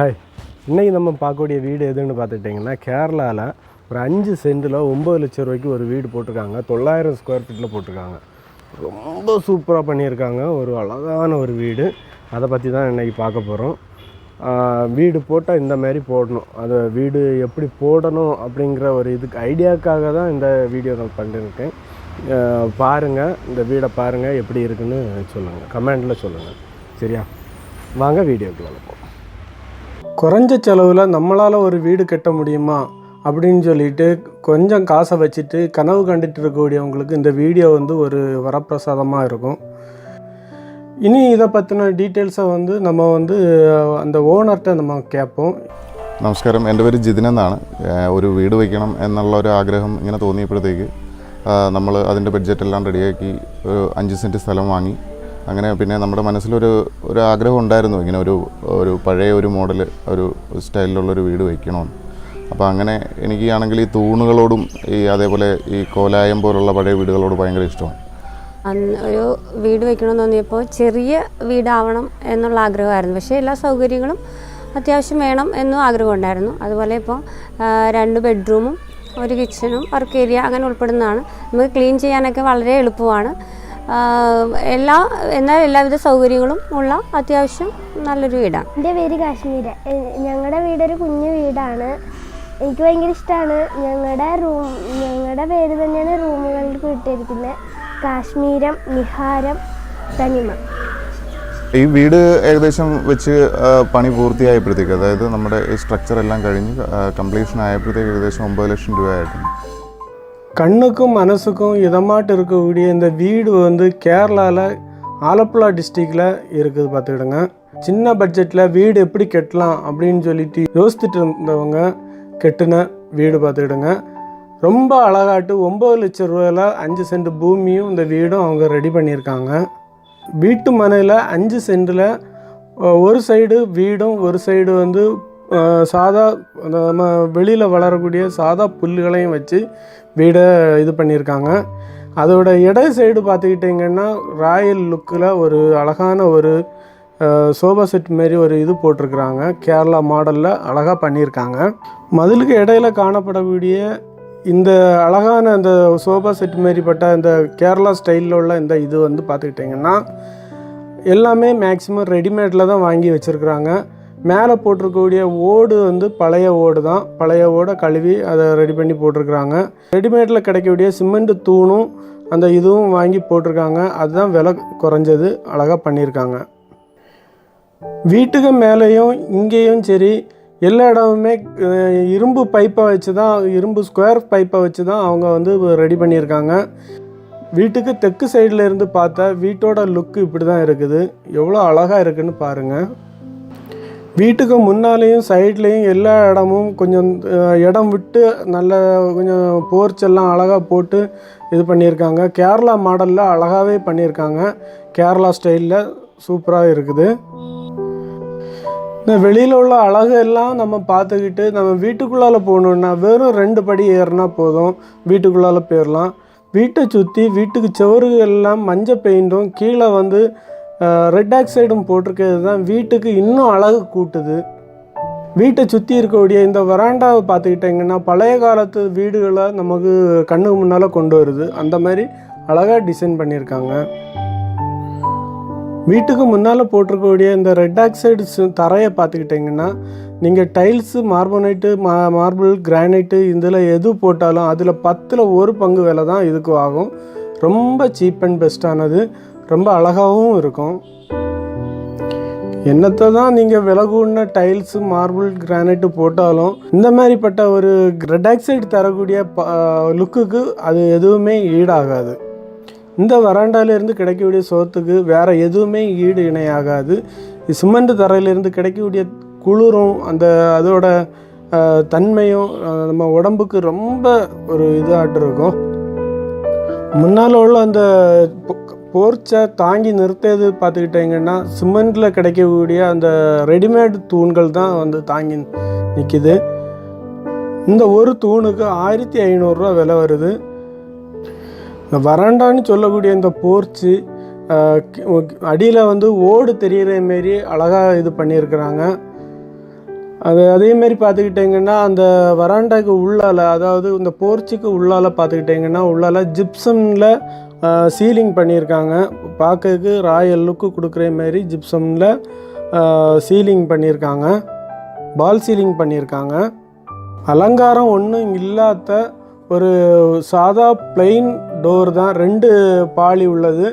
Hi இன்றைக்கி நம்ம பார்க்கக்கூடிய வீடு எதுன்னு பார்த்துக்கிட்டிங்கன்னா கேரளாவில் ஒரு அஞ்சு சென்டில் ஒம்பது லட்சம் ரூபாய்க்கு ஒரு வீடு போட்டிருக்காங்க. தொள்ளாயிரம் ஸ்கொயர் ஃபீட்டில் போட்டிருக்காங்க. ரொம்ப சூப்பராக பண்ணியிருக்காங்க. ஒரு அழகான ஒரு வீடு. அதை பற்றி தான் இன்றைக்கி பார்க்க போகிறோம் வீடு போட்டால் இந்த மாதிரி போடணும். அது வீடு எப்படி போடணும் அப்படிங்கிற ஒரு இதுக்கு ஐடியாவுக்காக தான் இந்த வீடியோ நான் பண்ணியிருக்கேன் பாருங்கள் இந்த வீடை பாருங்கள் எப்படி இருக்குன்னு சொல்லுங்கள் கமெண்டில் சொல்லுங்கள் சரியா? வாங்க வீடியோக்கு வளர்ப்போம் குறைஞ்ச செலவில் நம்மளால் ஒரு வீடு கட்ட முடியுமா அப்படின்னு சொல்லிட்டு கொஞ்சம் காசை வச்சுட்டு கனவு கண்டுட்டு இருக்கக்கூடியவங்களுக்கு இந்த வீடியோ வந்து ஒரு வரப்பிரசாதமாக இருக்கும். இனி இதை பற்றின டீட்டெயில்ஸை வந்து நம்ம வந்து அந்த ஓனர்கிட்ட நம்ம கேட்போம். நமஸ்காரம். എൻ്റെ பேர் ജിതിൻ എന്നാണ്. ഒരു വീട് വയ്ക്കണം എന്നുള്ള ഒരു ആഗ്രഹം ഇങ്ങനെ തോന്നിയപ്പോഴത്തേക്ക് നമ്മൾ അതിൻ്റെ ബഡ്ജറ്റ് എല്ലാം റെഡിയാക്കി അഞ്ച് സെൻറ്റ് സ്ഥലം വാങ്ങി. അങ്ങനെ പിന്നെ നമ്മുടെ മനസ്സിലൊരു ഒരു ആഗ്രഹം ഉണ്ടായിരുന്നു. ഇങ്ങനെ ഒരു ഒരു പഴയ ഒരു മോഡൽ ഒരു സ്റ്റൈലിലുള്ളൊരു വീട് വയ്ക്കണമെന്ന് അപ്പോൾ അങ്ങനെ എനിക്കാണെങ്കിൽ ഈ തൂണുകളോടും ഈ അതേപോലെ ഈ കോലായം പോലുള്ള പഴയ വീടുകളോട് ഭയങ്കര ഇഷ്ടമാണ്. അന്ന് ഒരു വീട് വെക്കണമെന്ന് തോന്നിയപ്പോൾ ചെറിയ വീടാവണം എന്നുള്ള ആഗ്രഹമായിരുന്നു. പക്ഷേ എല്ലാ സൗകര്യങ്ങളും അത്യാവശ്യം വേണം എന്നും ആഗ്രഹം ഉണ്ടായിരുന്നു. അതുപോലെ ഇപ്പോൾ രണ്ട് ബെഡ്റൂമും ഒരു കിച്ചണും വർക്ക് ഏരിയ അങ്ങനെ ഉൾപ്പെടുന്നതാണ്. നമുക്ക് ക്ലീൻ ചെയ്യാനൊക്കെ വളരെ എളുപ്പമാണ്. എല്ലാ എന്നാൽ എല്ലാവിധ സൗകര്യങ്ങളും ഉള്ള അത്യാവശ്യം നല്ലൊരു വീടാണ്. എന്റെ പേര് കാശ്മീര. ഞങ്ങളുടെ വീടൊരു കുഞ്ഞു വീടാണ്. എനിക്ക് ഭയങ്കര ഇഷ്ടമാണ് ഞങ്ങളുടെ റൂം ഞങ്ങളുടെ പേര് തന്നെയാണ് റൂമുകൾക്ക് ഇട്ടിരിക്കുന്നത് കാശ്മീരം നിഹാരം തനിമ. ഈ വീട് ഏകദേശം വെച്ച് പണി പൂർത്തിയായപ്പോഴത്തേക്ക് അതായത് നമ്മുടെ സ്ട്രക്ചർ എല്ലാം കഴിഞ്ഞ് കംപ്ലീഷൻ ആയപ്പോഴത്തേക്ക് ഏകദേശം ഒമ്പത് ലക്ഷം രൂപയായിട്ടുണ്ട് கண்ணுக்கும் மனசுக்கும் இதமாட்டு இருக்கக்கூடிய இந்த வீடு வந்து கேரளாவில் ஆலப்புழா டிஸ்ட்ரிக்டில் இருக்குது பார்த்துக்கிடுங்க. சின்ன பட்ஜெட்டில் வீடு எப்படி கட்டலாம் அப்படின்னு சொல்லிட்டு யோசித்துட்டு இருந்தவங்க கெட்டின வீடு பார்த்துக்கிடுங்க. ரொம்ப அழகாட்டு ஒம்பது லட்ச ரூபாயில் அஞ்சு சென்ட் பூமியும் இந்த வீடும் அவங்க ரெடி பண்ணியிருக்காங்க. வீட்டு மனையில் அஞ்சு சென்டில் ஒரு சைடு வீடும் ஒரு சைடு வந்து சாதா நம்ம வெளியில் வளரக்கூடிய சாதா புல்லுகளையும் வச்சு வீடை இது பண்ணியிருக்காங்க. அதோட இடை சைடு பார்த்துக்கிட்டிங்கன்னா ராயல் லுக்கில் ஒரு அழகான ஒரு சோபா செட் மாரி ஒரு இது போட்டிருக்கிறாங்க. கேரளா மாடலில் அழகாக பண்ணியிருக்காங்க. மதிலுக்கு இடையில காணப்படக்கூடிய இந்த அழகான அந்த சோபா செட் மாரிப்பட்ட இந்த கேரளா ஸ்டைலில் உள்ள இந்த இது வந்து பார்த்துக்கிட்டிங்கன்னா எல்லாமே மேக்ஸிமம் ரெடிமேடில் தான் வாங்கி வச்சுருக்குறாங்க. மேலே போட்டிருக்கக்கூடிய ஓடு வந்து பழைய ஓடு தான். பழைய ஓடை கழுவி அதை ரெடி பண்ணி போட்டிருக்கிறாங்க. ரெடிமேடில் கிடைக்கக்கூடிய சிமெண்ட் தூணும் அந்த இதுவும் வாங்கி போட்டிருக்காங்க. அதுதான் விலை குறைஞ்சது அழகாக பண்ணியிருக்காங்க. வீட்டுக்கு மேலேயும் இங்கேயும் சரி எல்லா இடமுமே இரும்பு பைப்பை வச்சு தான் இரும்பு ஸ்கொயர் பைப்பை வச்சு தான் அவங்க வந்து ரெடி பண்ணியிருக்காங்க. வீட்டுக்கு தெற்கு சைடில் இருந்து பார்த்தா வீட்டோட லுக்கு இப்படி தான் இருக்குது. எவ்வளோ அழகாக இருக்குன்னு பாருங்கள் வீட்டுக்கு முன்னாலேயும் சைட்லேயும் எல்லா இடமும் கொஞ்சம் இடம் விட்டு நல்ல கொஞ்சம் போர்ச் எல்லாம் அழகாக போட்டு இது பண்ணியிருக்காங்க. கேரளா மாடலில் அழகாகவே பண்ணியிருக்காங்க. கேரளா ஸ்டைலில் சூப்பராக இருக்குது. இந்த வெளியில் உள்ள அழகு எல்லாம் நம்ம பார்த்துக்கிட்டு நம்ம வீட்டுக்குள்ளால் போகணுன்னா வெறும் ரெண்டு படி ஏறினா போதும். வீட்டுக்குள்ளால் போயிடலாம் வீட்டை சுற்றி வீட்டுக்கு சுவர்கள் எல்லாம் மஞ்சள் பெயிண்டும் கீழே வந்து ரெட் ஆக்சைடும் போட்டிருக்கிறது தான் வீட்டுக்கு இன்னும் அழகு கூட்டுது. வீட்டை சுற்றி இருக்கக்கூடிய இந்த வராண்டாவை பார்த்துக்கிட்டிங்கன்னா பழைய காலத்து வீடுகளை நமக்கு கண்ணுக்கு முன்னால் கொண்டு வருது. அந்த மாதிரி அழகாக டிசைன் பண்ணியிருக்காங்க. வீட்டுக்கு முன்னால் போட்டிருக்கக்கூடிய இந்த ரெட் ஆக்சைடு தரையை பார்த்துக்கிட்டிங்கன்னா நீங்கள் டைல்ஸு மார்பனைட்டு மா மார்பிள் கிரானைட்டு இதில் எது போட்டாலும் அதில் பத்தில் ஒரு பங்கு விலை தான் இதுக்கு ஆகும். ரொம்ப சீப் அண்ட் பெஸ்ட்டானது ரொம்ப அழகாகவும் இருக்கும். என்னத்தை தான் நீங்கள் விலகுன டைல்ஸு மார்பிள் கிரானைட்டு போட்டாலும் இந்த மாதிரிப்பட்ட ஒரு ரெட் ஆக்சைடு தரக்கூடிய ப லுக்குக்கு அது எதுவுமே ஈடாகாது. இந்த வராண்டாலேருந்து கிடைக்கக்கூடிய சோத்துக்கு வேறு எதுவுமே ஈடு இணையாகாது. சிமெண்ட் தரையிலேருந்து கிடைக்கக்கூடிய குளிரும் அந்த அதோட தன்மையும் நம்ம உடம்புக்கு ரொம்ப ஒரு இதாட்டு இருக்கும் முன்னால் உள்ள அந்த போர்ச்சை தாங்கி நிறுத்தியது பார்த்துக்கிட்டிங்கன்னா சிமெண்டில் கிடைக்கக்கூடிய அந்த ரெடிமேட் தூண்கள் தான் வந்து தாங்கி நிற்கிது இந்த ஒரு தூணுக்கு ஆயிரத்தி ஐநூறுரூவா விலை வருது. இந்த வராண்டான்னு சொல்லக்கூடிய இந்த போர்ச்சு அடியில் வந்து ஓடு தெரிகிற மாரி அழகாக இது பண்ணியிருக்கிறாங்க. அது அதேமாரி பார்த்துக்கிட்டிங்கன்னா அந்த வராண்டாக்கு உள்ளால அதாவது இந்த போர்ச்சுக்கு உள்ளால பார்த்துக்கிட்டிங்கன்னா உள்ளால ஜிப்சமில் சீலிங் பண்ணியிருக்காங்க. பார்க்கறதுக்கு ராயல் லுக்கு கொடுக்குற மாரி ஜிப்சமில் சீலிங் பண்ணியிருக்காங்க. பால் சீலிங் பண்ணியிருக்காங்க. அலங்காரம் ஒன்றும் இல்லாத ஒரு சாதா பிளெயின் டோர் தான். ரெண்டு பாளி உள்ளது.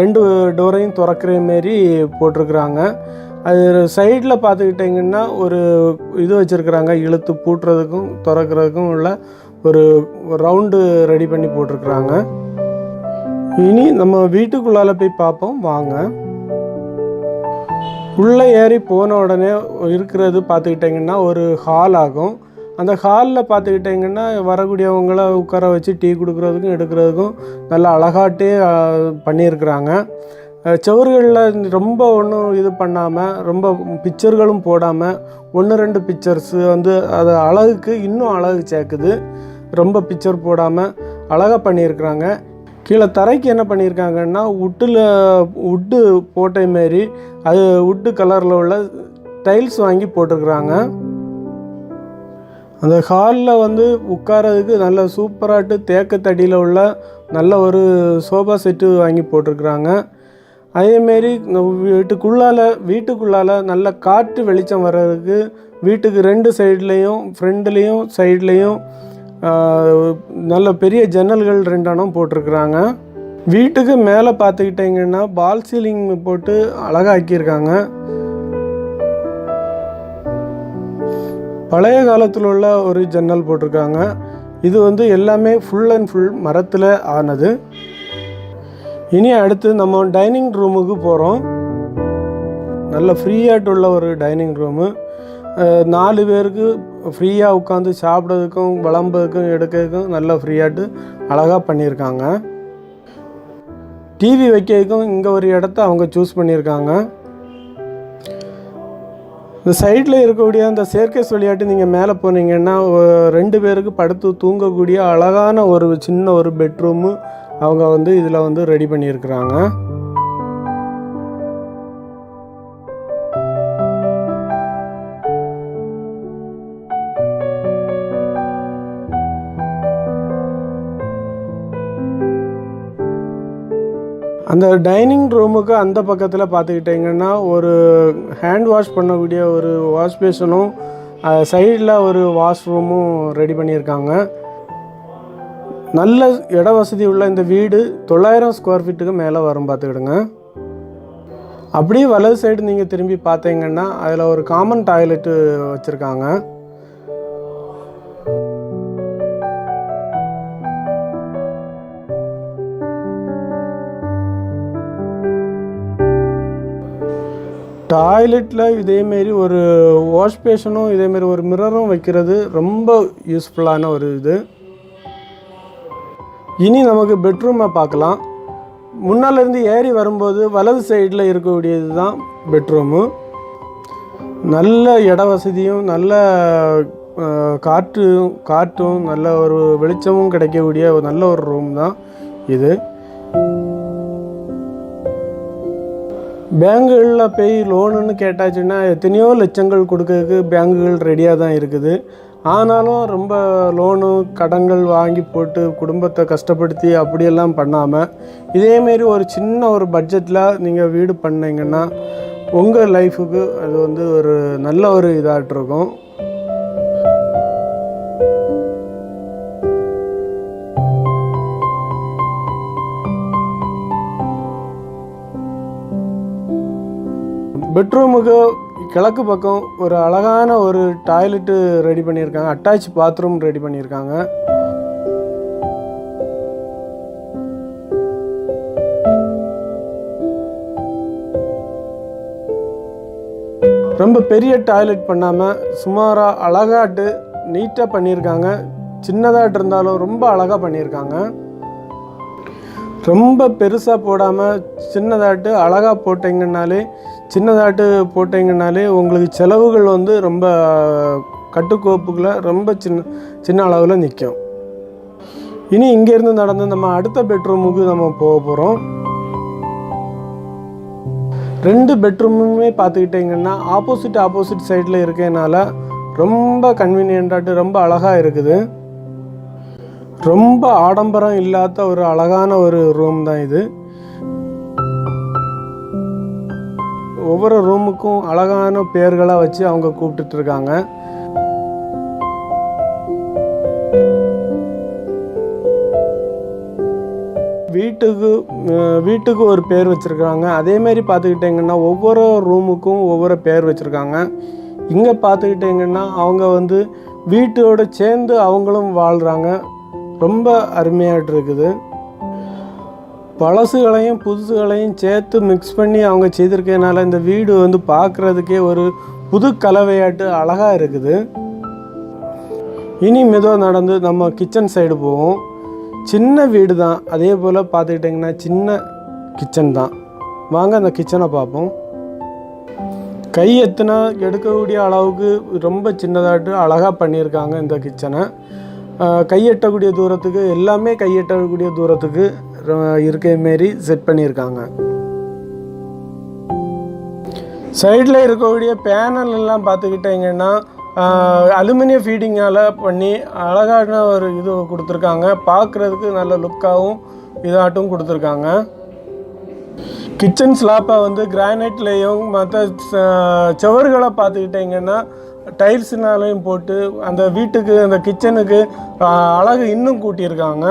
ரெண்டு டோரையும் திறக்கிற மாரி போட்டிருக்கிறாங்க. அது சைடில் பார்த்துக்கிட்டிங்கன்னா ஒரு இது வச்சுருக்குறாங்க. இழுத்து பூட்டுறதுக்கும் திறக்கிறதுக்கும் உள்ள ஒரு ரவுண்டு ரெடி பண்ணி போட்டிருக்குறாங்க. இனி நம்ம வீட்டுக்குள்ளால போய் பார்ப்போம். வாங்க. உள்ளே ஏறி போன உடனே இருக்கிறது பார்த்துக்கிட்டிங்கன்னா ஒரு ஹால் ஆகும். அந்த ஹாலில் பார்த்துக்கிட்டிங்கன்னா வரக்கூடியவங்கள உட்கார வச்சு டீ கொடுக்குறதுக்கும் எடுக்கிறதுக்கும் நல்லா அழகாட்டே பண்ணியிருக்கிறாங்க. சுவர்களில் ரொம்ப ஒன்றும் இது பண்ணாமல் ரொம்ப பிக்சர்களும் போடாமல் ஒன்று ரெண்டு பிக்சர்ஸ் வந்து அது அழகுக்கு இன்னும் அழகு சேர்க்குது. ரொம்ப பிக்சர் போடாமல் அழகாக பண்ணியிருக்கிறாங்க. கீழே தரைக்கு என்ன பண்ணியிருக்காங்கன்னா உட்டில் உட்டு போட்ட மாரி அது உட்டு கலரில் உள்ள டைல்ஸ் வாங்கி போட்டிருக்கிறாங்க. அந்த ஹாலில் வந்து உட்காரதுக்கு நல்ல சூப்பராட்டு தேக்கத்தடியில் உள்ள நல்ல ஒரு சோஃபா செட்டு வாங்கி போட்டிருக்கிறாங்க. அதேமாரி வீட்டுக்குள்ளால் வீட்டுக்குள்ளால் நல்ல காற்று வெளிச்சம் வர்றதுக்கு வீட்டுக்கு ரெண்டு சைட்லேயும் ஃப்ரண்ட்லேயும் சைட்லேயும் நல்ல பெரிய ஜன்னல்கள் ரெண்டெண்ணம் போட்டிருக்கிறாங்க. வீட்டுக்கு மேலே பார்த்துக்கிட்டிங்கன்னா பால் சீலிங் போட்டு அழகாக்கியிருக்காங்க. பழைய காலத்தில் உள்ள ஒரு ஜன்னல் போட்டிருக்காங்க. இது வந்து எல்லாமே ஃபுல் அண்ட் ஃபுல் மரத்தில் ஆனது. இனி அடுத்து நம்ம டைனிங் ரூமுக்கு போகிறோம் நல்ல ஃப்ரீயாட்டு உள்ள ஒரு டைனிங் ரூமு நாலு பேருக்கு ஃப்ரீயாக உட்காந்து சாப்பிட்றதுக்கும் விளம்புறதுக்கும் எடுக்கிறதுக்கும் நல்லா ஃப்ரீயாட்டு அழகாக பண்ணியிருக்காங்க. டிவி வைக்கிறதுக்கும் இங்கே ஒரு இடத்த அவங்க சூஸ் பண்ணியிருக்காங்க. இந்த சைடில் இருக்கக்கூடிய அந்த செயற்கை விளையாட்டு நீங்கள் மேலே போனீங்கன்னா ரெண்டு பேருக்கு படுத்து தூங்கக்கூடிய அழகான ஒரு சின்ன ஒரு பெட்ரூமு அவங்க வந்து இதில் வந்து ரெடி பண்ணியிருக்கிறாங்க. அந்த டைனிங் ரூமுக்கு அந்த பக்கத்தில் பார்த்துக்கிட்டிங்கன்னா ஒரு ஹேண்ட் வாஷ் பண்ணக்கூடிய ஒரு வாஷ் பேஷனும் சைடில் ஒரு வாஷ் ரூமும் ரெடி பண்ணியிருக்காங்க. நல்ல இட வசதி உள்ள இந்த வீடு தொள்ளாயிரம் ஸ்கொயர் ஃபீட்டுக்கு மேலே வரும் பார்த்துக்கிடுங்க அப்படியே வலது சைடு நீங்கள் திரும்பி பார்த்தீங்கன்னா அதில் ஒரு காமன் டாய்லெட்டு வச்சுருக்காங்க. டாய்லெட்டில் இதேமாரி ஒரு வாஷ் பேஷனும் இதேமாரி ஒரு மிரரும் வைக்கிறது ரொம்ப யூஸ்ஃபுல்லான ஒரு இது. இனி நமக்கு பெட்ரூமை பார்க்கலாம். முன்னாலேருந்து ஏறி வரும்போது வலது சைடில் இருக்கக்கூடியது தான் பெட்ரூமு. நல்ல இட வசதியும் நல்ல காற்றும் காற்றும் நல்ல ஒரு வெளிச்சமும் கிடைக்கக்கூடிய ஒரு நல்ல ஒரு ரூம் தான் இது. பேங்குகளில் போய் லோனுன்னு கேட்டாச்சுன்னா எத்தனையோ லட்சங்கள் கொடுக்கறதுக்கு பேங்குகள் ரெடியாக தான் இருக்குது. ஆனாலும் ரொம்ப லோனு கடன்கள் வாங்கி போட்டு குடும்பத்தை கஷ்டப்படுத்தி அப்படியெல்லாம் பண்ணாமல் இதேமாரி ஒரு சின்ன ஒரு பட்ஜெட்டில் நீங்கள் வீடு பண்ணிங்கன்னா உங்கள் லைஃபுக்கு அது வந்து ஒரு நல்ல ஒரு இதாகிட்ருக்கும் பெட்ரூமுக்கு கிழக்கு பக்கம் ஒரு அழகான ஒரு டாய்லெட்டு ரெடி பண்ணியிருக்காங்க. அட்டாச் பாத்ரூம் ரெடி பண்ணியிருக்காங்க. ரொம்ப பெரிய டாய்லெட் பண்ணாமல் சுமாராக அழகாட்டு நீட்டாக பண்ணியிருக்காங்க. சின்னதாட்டு இருந்தாலும் ரொம்ப அழகாக பண்ணியிருக்காங்க. ரொம்ப பெருசாக போடாமல் சின்னதாட்டு அழகாக போட்டிங்கன்னாலே சின்னதாட்டு போட்டிங்கனாலே உங்களுக்கு செலவுகள் வந்து ரொம்ப கட்டுக்கோப்புகளை ரொம்ப சின்ன சின்ன அளவில் நிற்கும் இனி இங்கேருந்து நடந்து நம்ம அடுத்த பெட்ரூமுக்கு நம்ம போக போகிறோம் ரெண்டு பெட்ரூமுமே பார்த்துக்கிட்டிங்கன்னா ஆப்போசிட் ஆப்போசிட் சைடில் இருக்கனால ரொம்ப கன்வீனியண்ட்டாட்டு ரொம்ப அழகாக இருக்குது. ரொம்ப ஆடம்பரம் இல்லாத ஒரு அழகான ஒரு ரூம் தான் இது. ஒவ்வொரு ரூமுக்கும் அழகான பேர்களாக வச்சு அவங்க கூப்பிட்டுட்ருக்காங்க வீட்டுக்கு வீட்டுக்கு ஒரு பேர் வச்சுருக்காங்க. அதேமாரி பார்த்துக்கிட்டிங்கன்னா ஒவ்வொரு ரூமுக்கும் ஒவ்வொரு பேர் வச்சுருக்காங்க. இங்கே பார்த்துக்கிட்டிங்கன்னா அவங்க வந்து வீட்டோடு சேர்ந்து அவங்களும் வாழ்கிறாங்க ரொம்ப அருமையாக இருக்குது. பழசுகளையும் புதுசுகளையும் சேர்த்து மிக்ஸ் பண்ணி அவங்க செய்திருக்கனால இந்த வீடு வந்து பார்க்குறதுக்கே ஒரு புது கலவையாட்டு அழகாக இருக்குது. இனி மெதுவாக நடந்து நம்ம கிச்சன் சைடு போவோம். சின்ன வீடு தான். அதே போல் பார்த்துக்கிட்டிங்கன்னா சின்ன கிச்சன் தான். வாங்க அந்த கிச்சனை பார்ப்போம். கை எத்தினா எடுக்கக்கூடிய அளவுக்கு ரொம்ப சின்னதாட்டு அழகாக பண்ணியிருக்காங்க இந்த கிச்சனை கையெட்டக்கூடிய தூரத்துக்கு எல்லாமே கையெட்டக்கூடிய தூரத்துக்கு இருக்கிற மாரி செட் பண்ணியிருக்காங்க. சைடில் இருக்கக்கூடிய பேனல் எல்லாம் பார்த்துக்கிட்டிங்கன்னா அலுமினிய ஃபீடிங்கால் பண்ணி அழகான ஒரு இது கொடுத்துருக்காங்க. பார்க்குறதுக்கு நல்ல லுக்காகவும் இதாட்டும் கொடுத்துருக்காங்க. கிச்சன் ஸ்லாப்பை வந்து கிரானைட்லேயும் மற்ற சுவர்களை பார்த்துக்கிட்டிங்கன்னா டைல்ஸ்னாலையும் போட்டு அந்த வீட்டுக்கு அந்த கிச்சனுக்கு அழகு இன்னும் கூட்டியிருக்காங்க.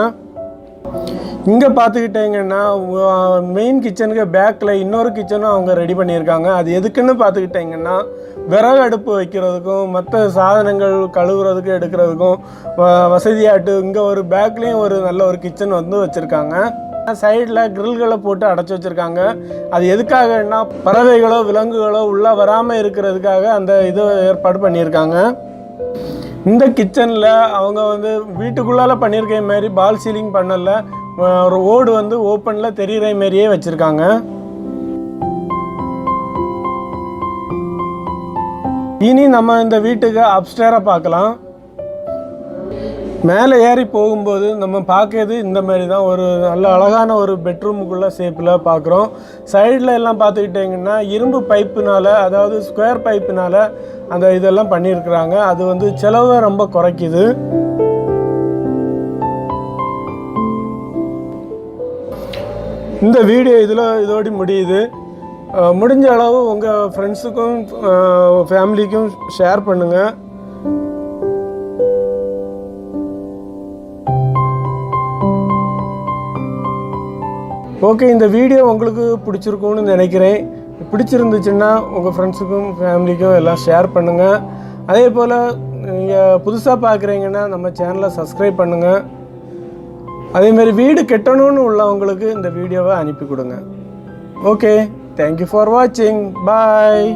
இங்கே பார்த்துக்கிட்டிங்கன்னா மெயின் கிச்சனுக்கு பேக்கில் இன்னொரு கிச்சனும் அவங்க ரெடி பண்ணியிருக்காங்க. அது எதுக்குன்னு பார்த்துக்கிட்டிங்கன்னா விறகு அடுப்பு வைக்கிறதுக்கும் மற்ற சாதனங்கள் கழுவுறதுக்கு எடுக்கிறதுக்கும் வ- வசதியாட்டு இங்கே ஒரு பேக்லேயும் ஒரு நல்ல ஒரு கிச்சன் வந்து வச்சுருக்காங்க. சைடில் கிரில்களை போட்டு அடைச்சி வச்சுருக்காங்க. அது எதுக்காகன்னா பறவைகளோ விலங்குகளோ உள்ளே வராமல் இருக்கிறதுக்காக அந்த இது ஏற்பாடு பண்ணியிருக்காங்க. இந்த கிச்சனில் அவங்க வந்து வீட்டுக்குள்ளால பண்ணியிருக்க மாதிரி பால் சீலிங் பண்ணல ஒரு ஓடு வந்து ஓப்பனில் தெரிகிற மாதிரியே வச்சுருக்காங்க. இனி நம்ம இந்த வீட்டுக்கு அப்ஸ்டேரை பார்க்கலாம். மேலே ஏறி போகும்போது நம்ம பார்க்கறது இந்த மாதிரி தான். ஒரு நல்ல அழகான ஒரு பெட்ரூமுக்குள்ளே ஷேப்பில் பார்க்குறோம். சைடில் எல்லாம் பார்த்துக்கிட்டிங்கன்னா இரும்பு பைப்புனால் அதாவது ஸ்கொயர் பைப்புனால் அந்த இதெல்லாம் பண்ணியிருக்கிறாங்க. அது வந்து செலவை ரொம்ப குறைக்குது. இந்த வீடியோ இதில் இதோடு முடியுது. முடிஞ்ச அளவு உங்கள் ஃப்ரெண்ட்ஸுக்கும் ஃபேமிலிக்கும் ஷேர் பண்ணுங்கள் ஓகே இந்த வீடியோ உங்களுக்கு பிடிச்சிருக்கும்னு நினைக்கிறேன். பிடிச்சிருந்துச்சுன்னா உங்கள் ஃப்ரெண்ட்ஸுக்கும் ஃபேமிலிக்கும் எல்லாம் ஷேர் பண்ணுங்கள் அதே போல் நீங்கள் புதுசாக பார்க்குறீங்கன்னா நம்ம சேனலை சப்ஸ்கிரைப் பண்ணுங்கள் அதேமாரி வீடு கெட்டணும்னு உள்ளவங்களுக்கு இந்த வீடியோவை அனுப்பி கொடுங்க. ஓகே தேங்க்யூ ஃபார் வாட்சிங் பாய்